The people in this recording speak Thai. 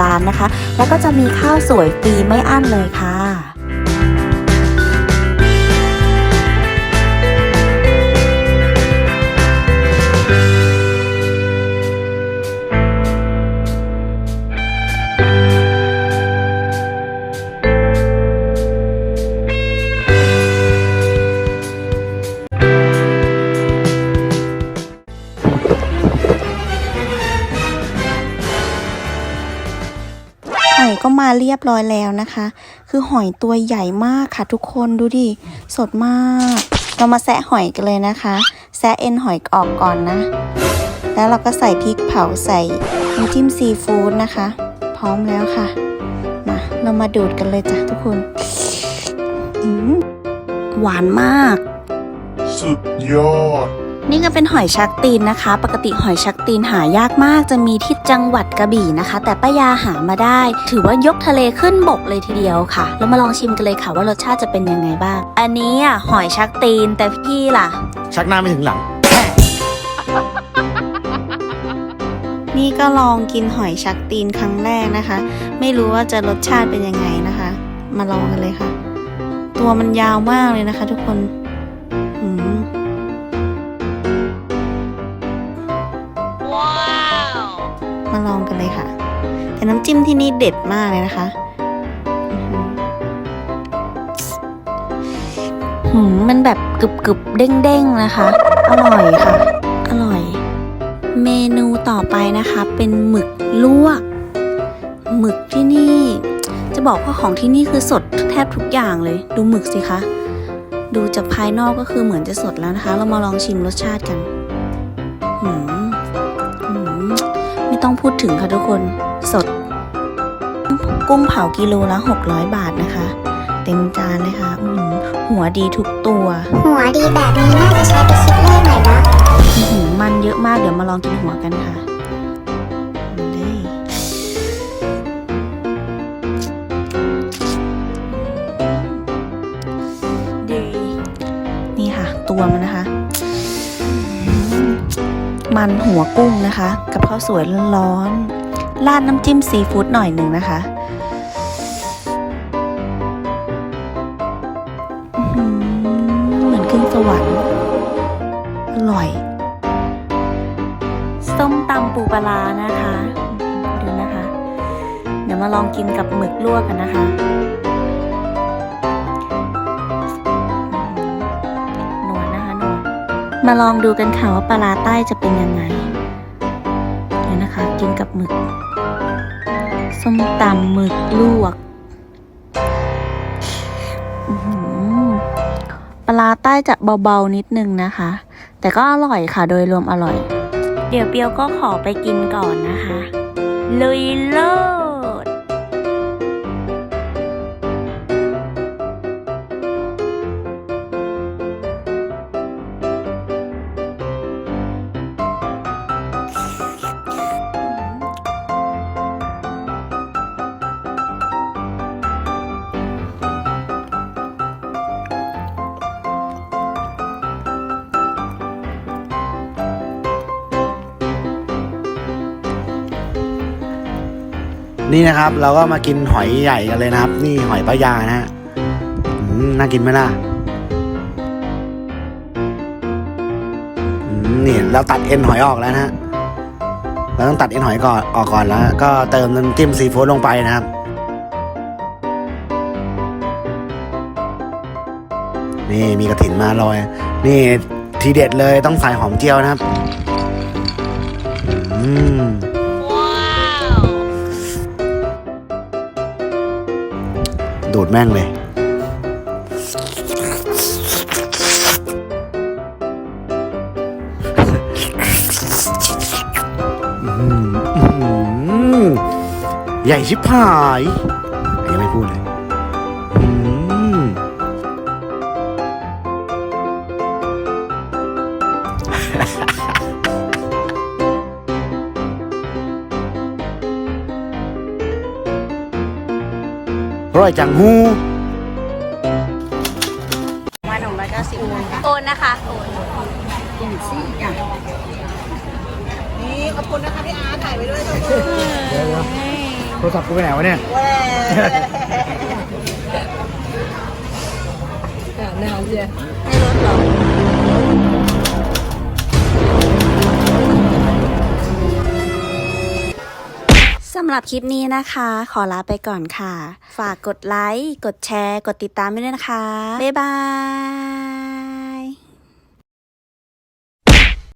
จานนะคะ แล้วก็จะมีข้าวสวยฟรีไม่อั้นเลยค่ะ เรียบร้อยแล้วนะคะ คือหอยตัวใหญ่มากค่ะทุกคนดูดิ สดมาก เรามาแซะหอยกันเลยนะคะ แซะเอ็นหอยออกก่อนนะ แล้วเราก็ใส่พริกเผาใส่น้ำจิ้มซีฟู้ดนะคะ พร้อมแล้วค่ะ มาเรามาดูดกันเลยจ้ะทุกคน หวานมาก สุดยอด นี่ก็เป็นหอยชักตีนนะคะ ปกติหอยชักตีนหายากมาก จะมีที่จังหวัดกระบี่นะคะ แต่ป้ายาหามาได้ ถือว่ายกทะเลขึ้นบกเลยทีเดียวค่ะ เรามาลองชิมกันเลยค่ะว่ารสชาติจะเป็นยังไงบ้าง อันนี้อะหอยชักตีนแต่พี่ล่ะ ชักหน้าไม่ถึงหลัง นี่ก็ลองกินหอยชักตีนครั้งแรกนะคะ ไม่รู้ว่าจะรสชาติเป็นยังไงนะคะ มาลองกันเลยค่ะ ตัวมันยาวมากเลยนะคะ ทุกคน ลองกันเลยค่ะ แต่น้ำจิ้มที่นี่เด็ดมากเลยนะคะหืมมันแบบกรึบกรึบเด้งเด้งนะคะ อร่อยค่ะ อร่อย เมนูต่อไปนะคะ เป็นหมึกลวก หมึกที่นี่ จะบอกว่าของที่นี่คือสดแทบทุกอย่างเลย ดูหมึกสิคะ ดูจากภายนอกก็คือเหมือนจะสดแล้วนะคะ เรามาลองชิมรสชาติกันหืม ต้องพูดถึงค่ะทุกคนสด กุ้งเผากิโลละ 600 บาทนะคะ เต็มจานเลยค่ะอื้อหือหัวดีทุกตัว หัวดีแบบนี้น่าจะใช้ไปคิดเลขหน่อยนะอื้อหือมันเยอะมากเดี๋ยวมาลองกินหัวกันค่ะนี่ดีนี่ค่ะ ตัวมันนะคะอืม มันหัวกุ้งนะคะ กับข้าวสวยร้อนๆราดน้ำจิ้มซีฟู้ดหน่อยหนึ่งนะคะเหมือนขึ้นสวรรค์อร่อย ส้มตำปูปลานะคะ ดูนะคะ เดี๋ยวมาลองกินกับหมึกลวกกันนะคะ มาลองดูกันค่ะว่าปลาใต้จะเป็นยังไงเดี๋ยวนะคะ กินกับหมึก ส้มตำหมึกลวกปลาใต้จะเบาๆนิดนึงนะคะ แต่ก็อร่อยค่ะโดยรวมอร่อย เดี๋ยวเปียวก็ขอไปกินก่อนนะคะ ลุยโลด นี่นะครับ เราก็มากินหอยใหญ่กันเลยนะครับ นี่หอยปลายานะฮะน่ากินไหมล่ะนี่เราตัดเอ็นหอยออกแล้วนะฮะเราต้องตัดเอ็นหอยก่อนออกก่อนแล้ว ก็เติมน้ำจิ้มซีฟู้ดลงไปนะครับ นี่มีกระถินมาลอย นี่ทีเด็ดเลยต้องใส่หอมเจียวนะครับ อืม ดูดแม่งเลย ใหญ่ชิบหาย ร่อยจังฮูวันของร้อยเก้าสิบโอนนะคะโอนนี่ขอบคุณนะคะพี่อาร์ตถ่ายไว้ด้วยทุกคนเโทรศัพท์กูไปไหนวะเนี่ยในรถเหรอำหรับคลิปนี้นะคะ ขอลาไปก่อนค่ะ ฝากกดไลค์ กดแชร์ กดติดตามด้วยนะคะ บ๊ายบาย